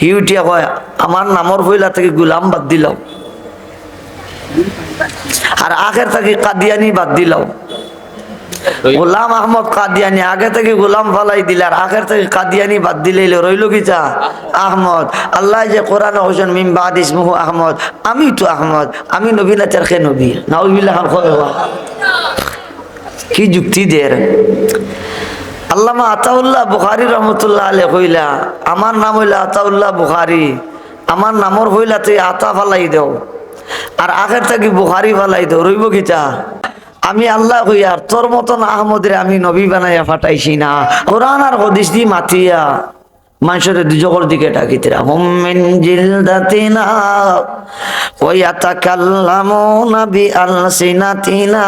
হিউটিয়া কয় আমার নামর হইলা থেকে গুলাম বাদ দিলাম আর আগের থেকে কাদিয়ানি বাদ দিলাম গোলাম আহমদ কাদিয়ানি আগে থেকে গোলাম ফালাই দিলে আর আগের থেকে কাদিয়ানি বাদ দিলে রইল কিতা আহমদ আল্লাহ যে কোরআন হোসেন মিম বাদ ইসমুহু আহমদ। আমি তো আহমদ আমি নবী না চারখে নবী। নাউজবিল্লাহ খান খয় কি যুক্তি দের আল্লামা আতাউল্লাহ বুখারি রহমতুল্লাহ আলে কইলা, আমার নাম হইলা আতাউল্লাহ বুখারি, আমার নামর হইলা তুই আতা ফালাই দেও, আর আগের থাকি বুখারি ফালাই দেও, রইব কিতা? আমি আল্লাহ কইয়ার তোর মতন আহমদের আমি নবী বানাইয়া ফাটাইছি না, কোরআন আর হদিস দি মাতিয়া, মানুষের দুজকর দিকে ডাকিতরা হুমিন জিলদাতিনা, ওয়াতাকাল্লামুনা বিআলসিনাতিনা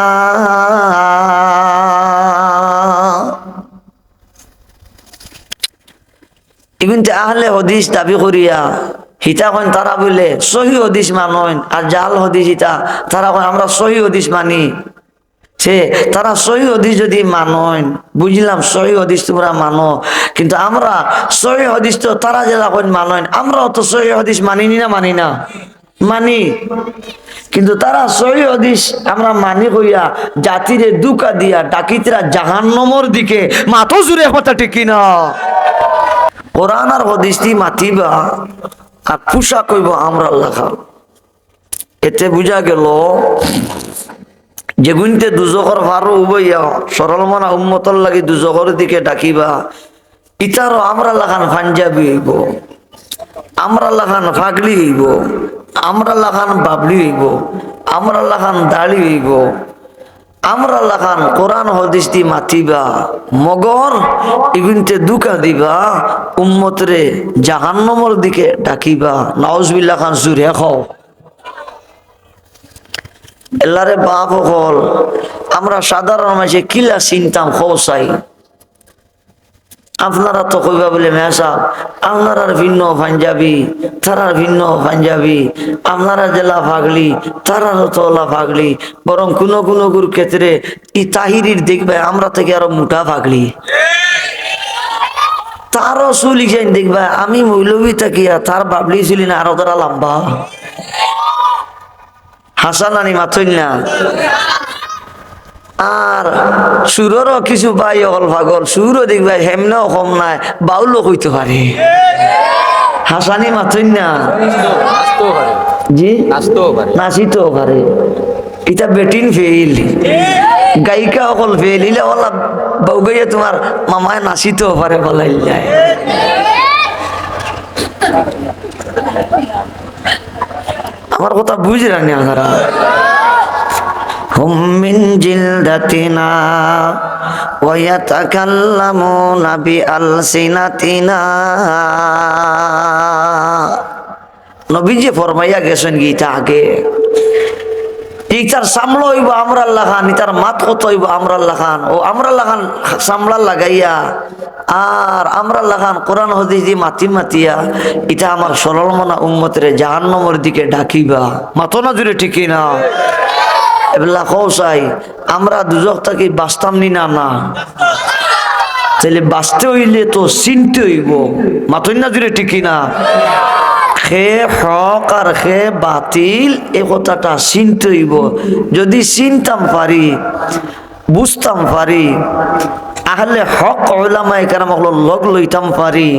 ইগুনতে আহলে হদিস দাবি করিয়া, হিতা কন তারা বলে, সহি হদিস মানন আর জাল হদিস হিতা, তারা কন আমরা সহি হদিস মানি। সে, তারা সহি হদিস যদি মানন বুঝলাম সহি হদিস তোমরা মানো, কিন্তু আমরা সহি হদিস তো তারা জেলা কন মানন আমরাও তো সহি হদিস মানিনি না মানি না? মানি। কিন্তু তারা সহি হদিস আমরা মানি কইয়া, জাতিরে দুকা দিয়া ডাকিতরা জাহান্নমর দিকে মাথো জুড়ে কথা ঠিকি না কোরআন আর হদিস দি মাতিবা আর খুশা কইব আমরা লেখা এতে বুঝা গেল যেগুনতে দুজকর ভারো উবইয়া সরল মনা উম্মতর লাগি দুজকর দিকে ডাকিবা, ইতারও আমরা লাগান পাঞ্জাবি হইব, আমরা লাগান ফাগলি হইব, আমরা লাগান বাবলি হইব, আমরা লাগান দাড়ি হইব আমরা লাগান কোরআন হদিস দি মাতিবা মগর ইগুনতে দুকা দিবা, উম্মতরে জাহান্নমর দিকে ডাকিবা। নাউজবিল্লা খান সুরে খাও। এল্লারে বাপ হল আমরা সাধারণ মাঝে কিলা চিন্তাম খোসাই আপনারা তো কইবা বলে মেসা আপনারার ভিন্ন পাঞ্জাবি তারার ভিন্ন পাঞ্জাবি, আপনারা জেলা ফাগলি তারারও তোলা ফাগলি বরং কোনো কোনো গুর ক্ষেত্রে ই তাহিরির দেখবে আমরা থেকে আরও মোটা ফাগলি তারও চুলি যাই দেখবা আমি মৌলবী থাকিয়া তার বাবলি চুলি না, আরও তারা লম্বা। হাসান আনি মাথইন না। আর সুররও কিছু বাই অল ভাগল সুরও দেখবা হেমনেও কম নাই বাউলও কইতে পারে। হাসানি মাথইন না। জি? নাচিতেও পারে। এটা বেটিন ফেইল। গায়িকা অকল ফেইল ইলে ওলা বউগাইয়া তোমার মামায় নাচিতেও পারে বলাই যায় আমার কথা বুঝ রানি আপনারা من جلدتنا ويتكلمون بألسنتنا নবীজি ফরমাইয়া গেছেন গীতা আগে ইতার সামলা হইব আমরা লাগান ইতার মাত কত হইব আমরা লাগান ও আমরা লাগান সামলা লাগাইয়া আর আমরা লাগান কোরআন হদিস দি মাতি মাতিয়া ইটা আমার সরল মনা উম্মতের জাহান্নমর দিকে ডাকিবা মাতো না জুড়ে ঠিকই না এবেলা কৌসাই আমরা দুজক থাকি বাঁচতাম নি না না। তাহলে বাঁচতে হইলে তো চিনতে হইব। মাতই না জুড়ে ঠিকই না। খে হক আর খে বাতিল, এ কথাটা চিনতে হইব। যদি চিনতাম পারি, বুঝতাম পারি আহলে হক ওলামাই কারাম লগ লইতাম পারি।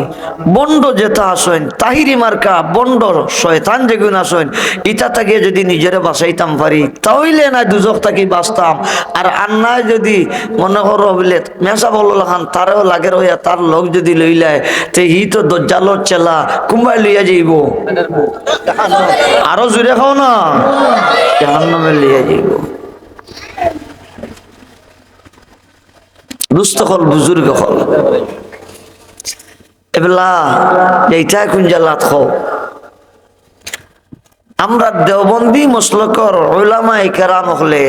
বন্ড যেটা আসেন তাহিরি মার্কা বন্ড শয়তান যেগুন আসেন ইটা থেকে যদি নিজেরে বাঁচাইতাম পারি তাহলে না দুজক থাকি বাঁচতাম। আর আন্নায় যদি মনে করো বলে মেসা বলো লাখান তারেও লাগে রইয়া তার লোক যদি লইলায় তে হি তো দজ্জালোর চেলা কুম্বাই লইয়া যাইব। আরও জুড়ে খাও না। জাহান্নামে লইয়া যাইব। দুস্থ হল বুজুর্গ হল। এবেলা, এইটা কুঞ্জালাত খাও আমরা দেওবন্দি মসলকর ওলামাই কেরাম হলে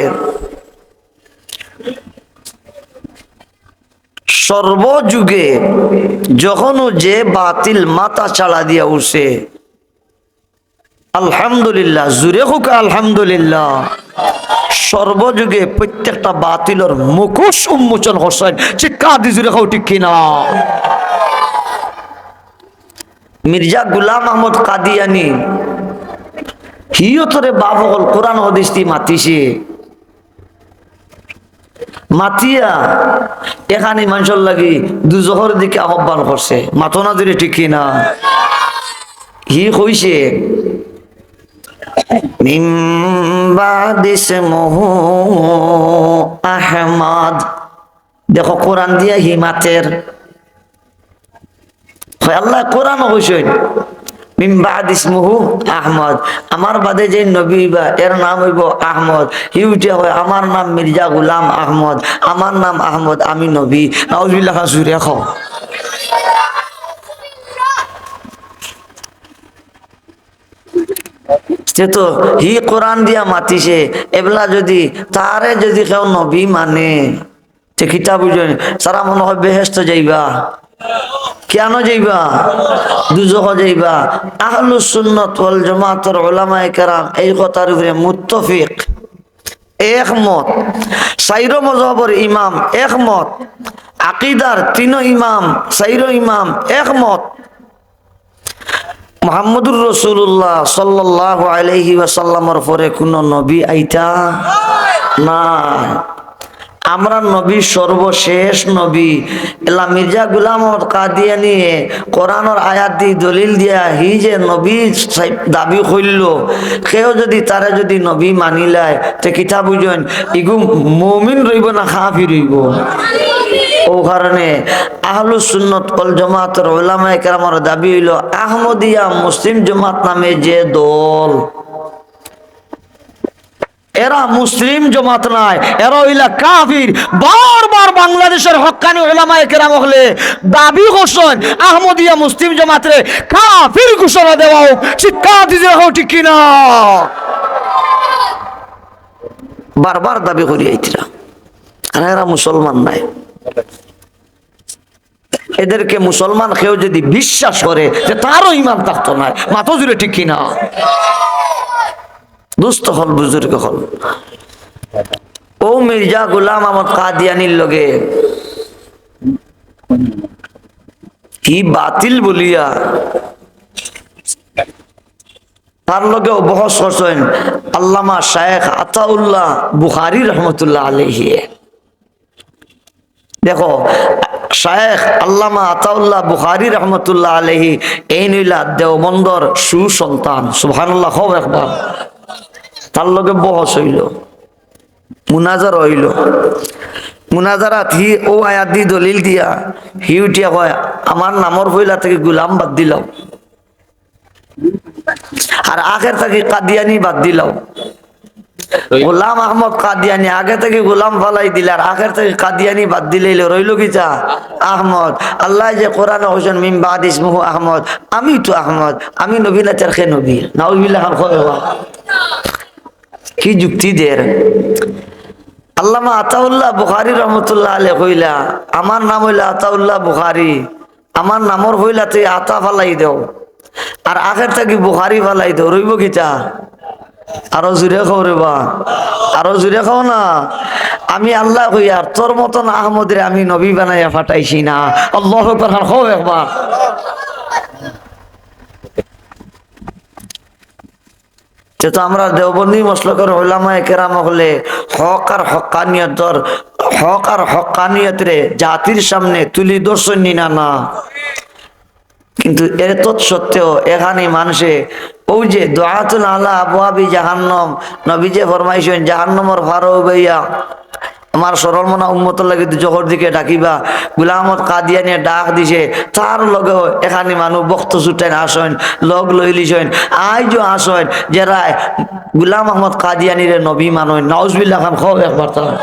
সর্বযুগে যখনও যে বাতিল মাথা চালা দিয়া উঠছে আলহামদুলিল্লাহ, জুড়ে হোক আলহামদুলিল্লাহ। সর্বযুগে প্রত্যেকটা বাতিলর মুখোশ উন্মোচন হোসেন চিক্কা দি জুড়ে খাও ঠিক কিনা? মির্জা গুলাম আহমদ কাদিয়ানি হিও তোরে বাপ হল কোরআন হদিস মাতিছে। মাতিয়া, এখানে মানুষের লাগি দুজহর দিকে আহ্বান করছে। মাতনা দিলে ঠিক না হি কইছে আহমদ। দেখো, কোরআন দিয়া হিমাতের আল্লাহ, কোরআন ইসমুহু আহমদ। আমার বাদে যে নবী বা এর নাম হইব আহমদ। হি উঠিয়া হয় আমার নাম মির্জা গুলাম আহমদ। আমার নাম আহমদ, আমি নবী। নাউজুবিল্লাহ সুরে সে তো হি কোরআন দিয়া মাতিছে, এবলা যদি তারে যদি কেউ নবী মানে কিতাব বুঝেন সারা মনে হয় বেহেস্ত যাইবা। কেন যাইবা? দুজহ যাইবা। আহলু সুন্নত ওয়াল জামাতের কেরাম এই কথার উপরে মুত্তফিক। একমত। সাইরো মজহবর ইমাম একমত। আকিদার ইমাম, সাইরো ইমাম একমত। মোহাম্মদুর রসুল্লাহ সাল্লাহ আলহি ওয়াসাল্লামর পরে কোন নবী আইতা না। আমরা নবী সর্বশেষ নবী। এলা মির্জা গুলাম কাদিয়া নিয়ে কোরআনের আয়াত দি দলিল দিয়া হি যে নবী দাবি করিল সেও যদি তারে যদি নবী মানিলায় তে কিতা বুঝেন? ইগু মমিন রইব না খাফি রইব ও কারণে আহলু সুন্নত অল জমাতের ওলামায়ে কেরামের দাবি হইল, আহমদিয়া মুসলিম জমাত নামে যে দল। এরা মুসলিম জমাত নাই, এরা হইলা কাফির। বারবার বাংলাদেশের হক্কানি ওলামায়ে কেরাম হলে দাবি করছেন, আহমদিয়া মুসলিম জমাতরে কাফির ঘোষণা দেওয়া হোক, শিক্ষা দিতে হোক, ঠিক কিনা? বারবার দাবি করি আইতিরা। আর এরা মুসলমান নাই। এদেরকে মুসলমান কেউ যদি বিশ্বাস করে যে তারও ইমান থাকতো না মাথা জুড়ে ঠিক কিনা? দুস্থ হল, বুজুর্গ হল। ও মির্জা গুলাম আহমদ কাদিয়ানির লগে। কি বাতিল বলিয়া। তার লগে বহস করছেন আল্লামা শায়েখ আতাউল্লাহ বুখারি রহমতুল্লাহ আলহি দেখো, শায়েখ আল্লামা আতাউল্লাহ বুখারি রহমতুল্লাহ আলহি এই নইলা দেওবন্দর সুসন্তান। সুবহানাল্লাহ হব একবার। তার লগে বহস হইল, মুনাজার হইল। মুনাজারাত হি, ও আয়াত দি, দলিল দিয়া, হি উঠিয়া কয়, আমার নামর হইলা থেকে গুলাম বাদ দিলাম আর আগের থেকে কাদিয়ানি বাদ দিলাম গোলাম আহমদ কাদিয়ানি আগে থেকে গোলাম ফালাই দিলে আর আগের থেকে কাদিয়ানি বাদ দিলে রইল কিতা আহমদ। আল্লাহ যে কোরআন হোসেন মিম বাদ ইসমুহু আহমদ। আমি তো আহমদ। আমি নবী না চারখে নবী। হওয়া। কি যুক্তি দের আল্লামা আতাউল্লাহ বুখারি রহমতুল্লাহ আলে কইলা, আমার নাম হইলা আতাউল্লাহ বুখারি। আমার নামর হইলা তুই আতা ফালাই দেও। আর আগের থাকি বুখারি ফালাই দেও। রইব কিতা আরও জুড়ে খাও রে বা। আরও জুড়ে খাও না। আমি আল্লাহ কইয়ার তোর মতন আহমদের আমি নবী বানাইয়া ফাটাইছি না। আল্লাহ খাও একবার। আমরা দেওবন্দি কেরাম হলে হক আর হকানিয়তর হক আর হকানিয়তরে জাতির সামনে তুলি দর্শন নিনা না কিন্তু এর তৎসত্ত্বেও এখানে মানুষে ওই যে দোয়াতুল আল্লাহ আবহাবি জাহান্নম নবী যে ফরমাইছেন, জাহান্নমর ফারো বইয়া, আমার সরল মনা উন্মত লাগে জহর দিকে ডাকিবা, গুলামত কাদিয়ানিয়ে ডাক দিছে, তার লগে এখানে মানুষ বক্ত ছুটেন আসেন, লগ লইলিছেন আইজও আসেন যারা গুলাম আহমদ কাদিয়ানিরে নবী মানয় নাউজবিল্লা খান, খাও একবার তারা।